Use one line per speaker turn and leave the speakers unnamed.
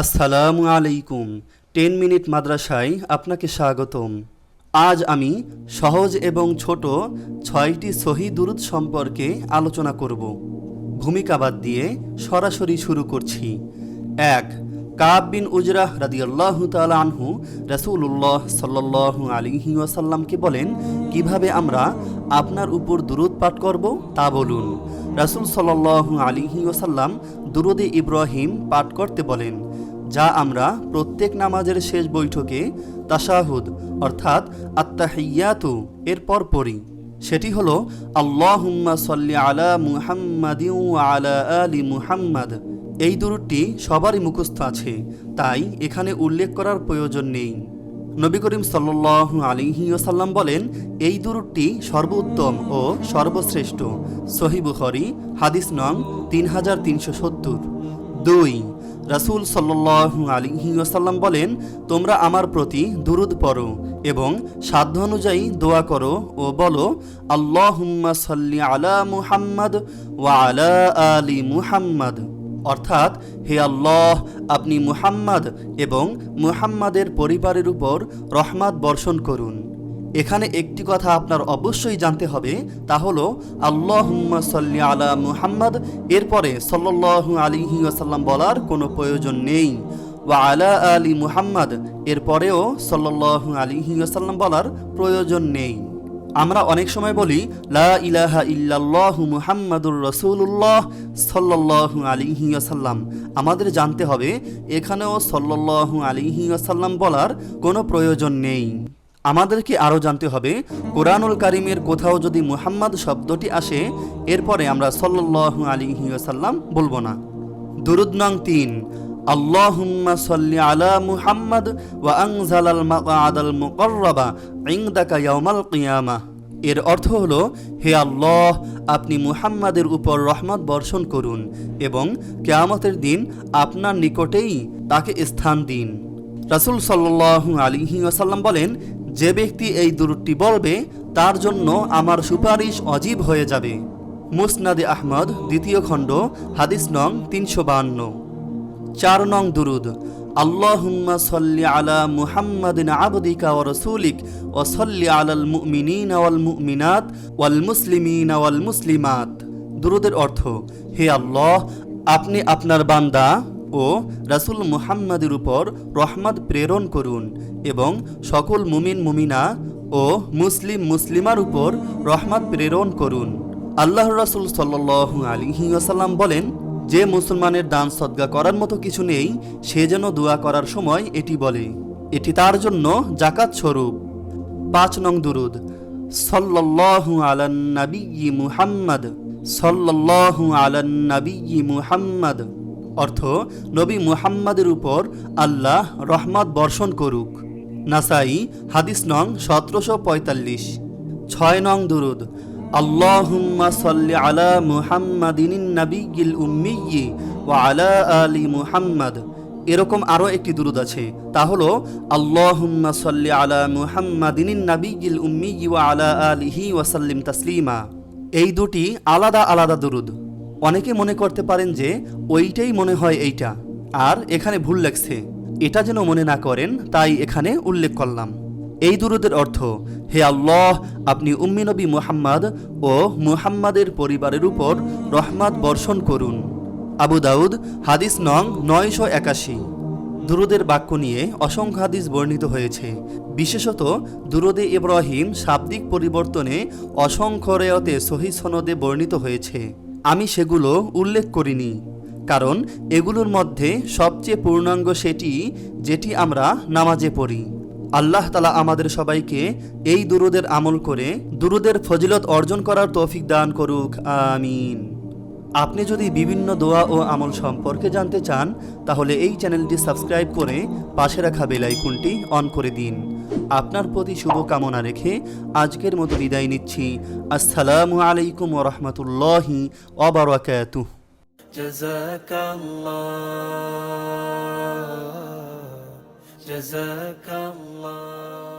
আসসালামু আলাইকুম। Ten minute মাদ্রাসায় আপনাকে স্বাগতম। আজ আমি সহজ এবং ছোট ছয়টি সহি দুরুদ সম্পর্কে আলোচনা করব। ভূমিকা বাদ দিয়ে সরাসরি শুরু করছি। এক, কাব বিন উজরাহ রাদিয়াল্লাহ তাআলা আনহু রাসূলুল্লাহ সাল্লাল্লাহু আলাইহি ওয়াসাল্লামকে বলেন, কীভাবে আমরা আপনার উপর দুরুদ পাঠ করব? তা বলুন। রাসূল সাল্লাল্লাহু আলাইহি ওয়াসাল্লাম দুরুদে ইব্রাহিম পাঠ করতে বলেন যা আমরা প্রত্যেক নামাজের শেষ বৈঠকে তাসাহুদ অর্থাৎ আত্তাহিয়াতু, এর পর পড়ি। সেটি হলো, আল্লাহুম্মা সাল্লি আলা মুহাম্মাদিন ওয়া আলা আলি মুহাম্মাদ। এই দুরুদটি সবারই মুখস্থ আছে, তাই এখানে উল্লেখ করার প্রয়োজন নেই। নবী করিম সাল্লু আলিহি ওসাল্লাম বলেন, এই দুরুদটি সর্বোত্তম ও সর্বশ্রেষ্ঠ। সহি বুখরি, হাদিস নং তিন হাজার তিনশো সত্তর। দুই রাসুল সাল্লু আলিহি ওসাল্লাম বলেন, তোমরা আমার প্রতি দুরুদ পড়ো এবং সাধ্য অনুযায়ী দোয়া করো ও বলো, আল্লাহুম্মা সাল্লি আলা মুহাম্মদ ওয়া আলা আলি মুহাম্মদ। অর্থাৎ, হে আল্লাহ, আপনি মুহাম্মদ এবং মুহাম্মাদের পরিবারের উপর রহমাত বর্ষণ করুন। এখানে একটি কথা আপনার অবশ্যই জানতে হবে, তা হলো আল্লাহ সাল্লি আলা মুহাম্মদ, এরপরে সাল্লাহ আলিহি আসাল্লাম বলার কোনো প্রয়োজন নেই। ওয়া আলা আলী মুহাম্মদ, এরপরেও সাল্লাহ আলিহি আসাল্লাম বলার প্রয়োজন নেই। আমরা অনেক সময় বলি, লা ইলাহা ইল্লাল্লাহু মুহাম্মাদুর রাসূলুল্লাহ সাল্লাল্লাহু আলাইহি ওয়াসাল্লাম। আমাদের জানতে হবে, এখানেও সাল্লাল্লাহু আলাইহি ওয়াসাল্লাম বলার কোনো প্রয়োজন নেই। আমাদেরকে আরও জানতে হবে, কোরআনুল কারিমের কোথাও যদি মুহাম্মদ শব্দটি আসে, এরপরে আমরা সাল্লাল্লাহু আলাইহি ওয়াসাল্লাম বলব না। দুরুদ নং তিন, আল্লাহুম্মা সাল্লি আলা মুহাম্মদ ওয়া আনজালাল মাকআদাল মুকাররাবা ইনদাকা ইয়াউমাল কিয়ামা। এর অর্থ হলো, হে আল্লাহ, আপনি মুহাম্মাদের উপর রহমত বর্ষণ করুন এবং কেয়ামতের দিন আপনার নিকটেই তাকে স্থান দিন। রাসুল সাল্লাল্লাহু আলাইহি ওয়াসাল্লাম বলেন যে ব্যক্তি এই দুরুদটি বলবে, তার জন্য আমার সুপারিশ অজীব হয়ে যাবে। মুসনাদে আহমদ, দ্বিতীয় খণ্ড, হাদিস নং তিনশো বাহান্ন। চার নং দুরুদ, আল্লাহুম্মা সল্লি আলা মুহাম্মাদিন আবদিকা ওয়া রাসূলিক ওয়া সল্লি আলাল মুমিনিনা ওয়াল মুমিনাত ওয়াল মুসলিমিনা ওয়াল মুসলিমাত। দুরুদের অর্থ, হে আল্লাহ, আপনি আপনার বান্দা ও রাসূল মুহাম্মাদের উপর রহমত প্রেরণ করুন এবং সকল মুমিন, মুমিনা ও মুসলিম, মুসলিমার উপর রহমত প্রেরণ করুন। আল্লাহ রাসূল সাল্লাল্লাহু আলাইহি ওয়াসাল্লাম বলেন, যে মুসলমানের দান সদ্গা করার মতো কিছু নেই, সে যেন দোয়া করার সময় এটি বলে। এটি তার জন্য জাকাত স্বরূপ। পাঁচ নং দুরুদ, সল্লাল্লাহু আলান নাবিয়্যি মুহাম্মদ, সল্লাল্লাহু আলান নাবিয়্যি মুহাম্মদ। অর্থ, নবী মুহাম্মাদের উপর আল্লাহ রহমত বর্ষণ করুক। নাসাই, হাদিস নং সতেরোশো পঁয়তাল্লিশ। ছয় নং দুরুদ, আল্লাহুম্মা সাল্লি আলা মুহাম্মাদিন নাবিয়্যিল উম্মিয়্যি ওয়া আলা আলি মুহাম্মাদ। এরকম আরও একটি দুরুদ আছে, তা হলো, আল্লাহুম্মা সাল্লি আলা মুহাম্মাদিন নাবিয়্যিল উম্মিয়্যি ওয়া আলা আলিহি ওয়া সাল্লিম তাসলিমা। এই দুটি আলাদা আলাদা দুরুদ। অনেকে মনে করতে পারেন যে ওইটাই মনে হয় এইটা। আর এখানে ভুল লেগছে এটা যেন মনে না করেন, তাই এখানে উল্লেখ করলাম। এই দুরুদের অর্থ, হে আল্লাহ, আপনি উম্মি নবী মুহাম্মদ ও মুহাম্মাদের পরিবারের উপর রহমাত বর্ষণ করুন। আবু দাউদ, হাদিস নং নয়শো একাশি। দুরুদের বাক্য নিয়ে অসংখ্য হাদিস বর্ণিত হয়েছে। বিশেষত দুরুদে ইব্রাহিম শাব্দিক পরিবর্তনে অসংখ্য রেয়তে সহি সনদে বর্ণিত হয়েছে। আমি সেগুলো উল্লেখ করিনি, কারণ এগুলোর মধ্যে সবচেয়ে পূর্ণাঙ্গ সেটি যেটি আমরা নামাজে পড়ি। আল্লাহ তালা আমাদের সবাইকে এই দুরুদের আমল করে দুরুদের ফজিলত অর্জন করার তৌফিক দান করুক, আমিন। আপনি যদি বিভিন্ন দোয়া ও আমল সম্পর্কে জানতে চান, তাহলে এই চ্যানেলটি সাবস্ক্রাইব করে পাশে রাখা বেলাইকুনটি অন করে দিন। আপনার প্রতি শুভকামনা রেখে আজকের মতো বিদায় নিচ্ছি আসসালামু আলাইকুম ওরহমতুল্লাহি অবরাকাতুহ
جزاك الله جزاك الله